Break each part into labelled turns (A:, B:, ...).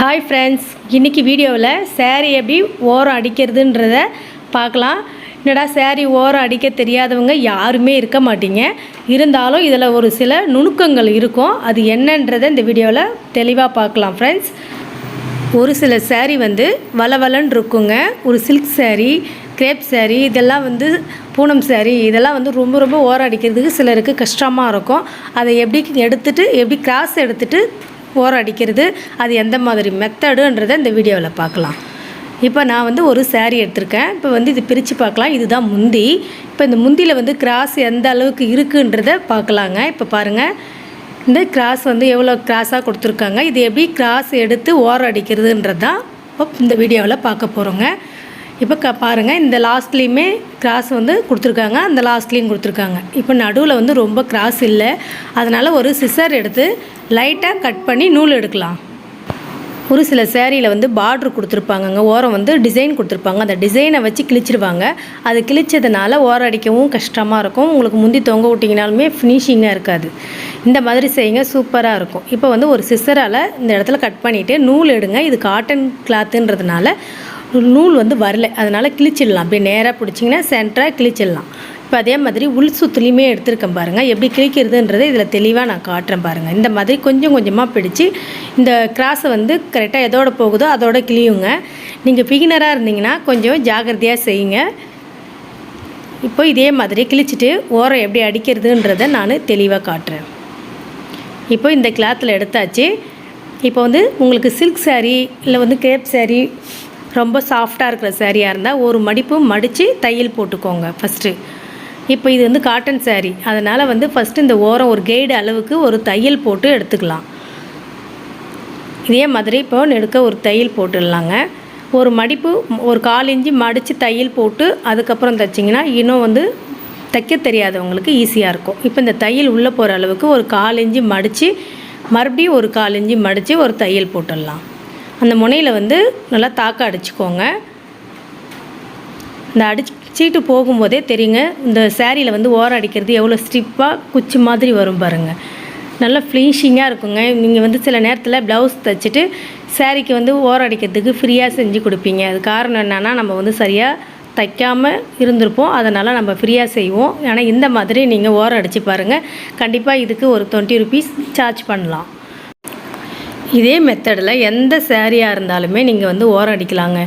A: Hi friends இன்றைக்கி வீடியோவில் சேரீ எப்படி ஓரம் அடிக்கிறதுன்றத பார்க்கலாம். என்னடா சேரீ ஓரம் அடிக்க தெரியாதவங்க யாருமே இருக்க மாட்டீங்க. இருந்தாலும் இதில் ஒரு சில நுணுக்கங்கள் இருக்கும். அது என்னன்றதை இந்த வீடியோவில் தெளிவாக பார்க்கலாம் ஃப்ரெண்ட்ஸ் ஒரு சில சேரீ வந்து வளவலன்னு இருக்குங்க. ஒரு சில்க் சேரீ கிரேப் சேரீ இதெல்லாம் வந்து பூனம் சேரீ இதெல்லாம் வந்து ரொம்ப ரொம்ப ஓரம் அடிக்கிறதுக்கு சிலருக்கு கஷ்டமாக இருக்கும். அதை எப்படி எடுத்துகிட்டு எப்படி கிராஸ் எடுத்துகிட்டு ஓரம் அடிக்கிறது அது எந்த மாதிரி மெத்தடுன்றதை இந்த வீடியோவில் பார்க்கலாம். இப்போ நான் வந்து ஒரு சேரீ எடுத்திருக்கேன். இப்போ வந்து இது பிரித்து பார்க்கலாம். இதுதான் முந்தி. இப்போ இந்த முந்தியில் வந்து கிராஸ் எந்த அளவுக்கு இருக்குன்றதை பார்க்கலாங்க. இப்போ பாருங்கள் இந்த கிராஸ் வந்து எவ்வளோ கிராஸாக கொடுத்துருக்காங்க. இது எப்படி கிராஸ் எடுத்து ஓரம் அடிக்கிறதுன்றது தான் இப்போ இந்த வீடியோவில் பார்க்க போகிறோங்க இப்போ க பாருங்கள் இந்த லாஸ்ட்லேயுமே கிராஸ் வந்து கொடுத்துருக்காங்க. அந்த லாஸ்ட்லேயும் கொடுத்துருக்காங்க. இப்போ நடுவில் வந்து ரொம்ப கிராஸ் இல்லை. அதனால் ஒரு சிசர் எடுத்து லைட்டாக கட் பண்ணி நூல் எடுக்கலாம். ஒரு சில சேரீயில் வந்து பார்ட்ரு கொடுத்துருப்பாங்கங்க. ஓரம் வந்து டிசைன் கொடுத்துருப்பாங்க. அந்த டிசைனை வச்சு கிழிச்சிருவாங்க. அது கிழிச்சதுனால ஓரம் அடிக்கவும் கஷ்டமாக இருக்கும். உங்களுக்கு முந்தி தொங்க விட்டிங்கனாலுமே ஃபினிஷிங்காக இருக்காது. இந்த மாதிரி செய்யுங்க சூப்பராக இருக்கும். இப்போ வந்து ஒரு சிசரால் இந்த இடத்துல கட் பண்ணிவிட்டு நூல் எடுங்க. இது காட்டன் கிளாத்துன்றதுனால நூல் வந்து வரல. அதனால் கிழிச்சிடலாம். அப்படியே நேராக பிடிச்சிங்கன்னா சென்டராக கிழிச்சிடலாம். இப்போ அதே மாதிரி உள் சுத்துலேயுமே எடுத்திருக்கேன் பாருங்கள் எப்படி கிழிக்கிறதுன்றதை இதில் தெளிவாக நான் காட்டுறேன் பாருங்கள் இந்த மாதிரி கொஞ்சம் கொஞ்சமாக பிடிச்சி இந்த கிராஸை வந்து கரெக்டாக எதோட போகுதோ அதோட கிழியுங்க. நீங்கள் பிகினராக இருந்தீங்கன்னா கொஞ்சம் ஜாகிரதையாக செய்யுங்க. இப்போ இதே மாதிரி கிழிச்சிட்டு ஓரம் எப்படி அடிக்கிறதுன்றதை நான் தெளிவாக காட்டுறேன். இப்போ இந்த கிளாத்தில் எடுத்தாச்சு. இப்போ வந்து உங்களுக்கு சில்க் சாரீ இல்லை வந்து கேப் சாரீ ரொம்ப சாஃப்டாக இருக்கிற சாரியாக இருந்தால் ஒரு மடிப்பு மடித்து தையல் போட்டுக்கோங்க ஃபஸ்ட்டு இப்போ இது வந்து காட்டன் சேரீ அதனால் வந்து ஃபஸ்ட்டு இந்த ஓரம் ஒரு கைடு அளவுக்கு ஒரு தையல் போட்டு எடுத்துக்கலாம். இதே மாதிரி இப்போ நெடுக்க ஒரு தையல் போட்டுடலாங்க. ஒரு மடிப்பு ஒரு கால் இஞ்சி மடித்து தையல் போட்டு அதுக்கப்புறம் தைச்சிங்கன்னா இன்னும் வந்து தைக்க தெரியாதவங்களுக்கு ஈஸியாக இருக்கும். இப்போ இந்த தையல் உள்ளே போகிற அளவுக்கு ஒரு கால் இஞ்சி மடித்து மறுபடியும் ஒரு கால் இஞ்சி மடித்து ஒரு தையல் போட்டுடலாம். அந்த முனையில் வந்து நல்லா தாக்க அடிச்சுக்கோங்க. இந்த அடிச்சு அடிச்சிட்டு போகும்போதே தெரியுங்க இந்த சேரீயில் வந்து ஓரம் அடிக்கிறது எவ்வளோ ஸ்டிப்பாக குச்சி மாதிரி வரும் பாருங்கள் நல்லா ஃபினிஷிங்காக இருக்குங்க. நீங்கள் வந்து சில நேரத்தில் ப்ளவுஸ் தைச்சிட்டு சேரீக்கு வந்து ஓரம் அடிக்கிறதுக்கு ஃப்ரீயாக செஞ்சு கொடுப்பீங்க. அது காரணம் என்னென்னா நம்ம வந்து சரியாக தைக்காமல் இருந்திருப்போம். அதனால் நம்ம ஃப்ரீயாக செய்வோம். ஆனால் இந்த மாதிரி நீங்கள் ஓரம் அடித்து பாருங்கள் கண்டிப்பாக இதுக்கு ஒரு டுவெண்ட்டி ருபீஸ் சார்ஜ் பண்ணலாம். இதே மெத்தடில் எந்த சேரீயாக இருந்தாலுமே நீங்கள் வந்து ஓரம் அடிக்கலாங்க.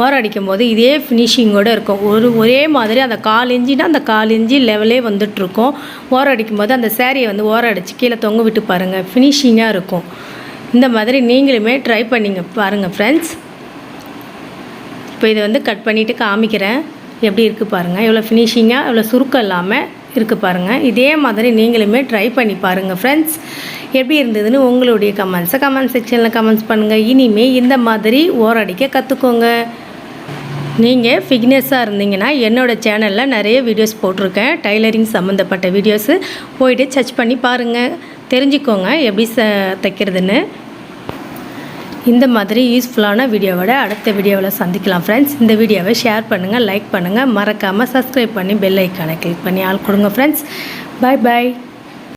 A: ஓரம் அடிக்கும் போது இதே ஃபினிஷிங்கோடு இருக்கும். ஒரு ஒரே மாதிரி அந்த கால் இஞ்சினா அந்த கால் இஞ்சி லெவலே வந்துட்டுருக்கும். ஓரம் அடிக்கும் போது அந்த சேரீயை வந்து ஓரம் அடித்து கீழே தொங்க விட்டு பாருங்கள் ஃபினிஷிங்காக இருக்கும். இந்த மாதிரி நீங்களுமே ட்ரை பண்ணிங்க பாருங்கள் ஃப்ரெண்ட்ஸ் இப்போ இதை வந்து கட் பண்ணிவிட்டு காமிக்கிறேன். எப்படி இருக்குது பாருங்கள் எவ்வளோ ஃபினிஷிங்காக எவ்வளோ சுருக்கம் இல்லாமல் இருக்குது பாருங்கள் இதே மாதிரி நீங்களுமே ட்ரை பண்ணி பாருங்கள் ஃப்ரெண்ட்ஸ் எப்படி இருந்ததுன்னு உங்களுடைய கமெண்ட்ஸை கமெண்ட் செக்ஷனில் கமெண்ட்ஸ் பண்ணுங்கள் இனிமே இந்த மாதிரி ஓரடிக்க கற்றுக்கோங்க நீங்கள் ஃபிக்னஸாக இருந்தீங்கன்னா என்னோடய சேனலில் நிறைய வீடியோஸ் போட்டிருக்கேன். டைலரிங் சம்மந்தப்பட்ட வீடியோஸு போயிட்டு சர்ச் பண்ணி பாருங்கள் தெரிஞ்சுக்கோங்க எப்படி ச தைக்கிறதுன்னு. இந்த மாதிரி யூஸ்ஃபுல்லான வீடியோவோட அடுத்த வீடியோவில் சந்திக்கலாம் ஃப்ரெண்ட்ஸ் இந்த வீடியோவை ஷேர் பண்ணுங்கள் லைக் பண்ணுங்கள் மறக்காமல் சப்ஸ்கிரைப் பண்ணி பெல் ஐக்கானை கிளிக் பண்ணி ஆள் கொடுங்க ஃப்ரெண்ட்ஸ் பாய் பாய்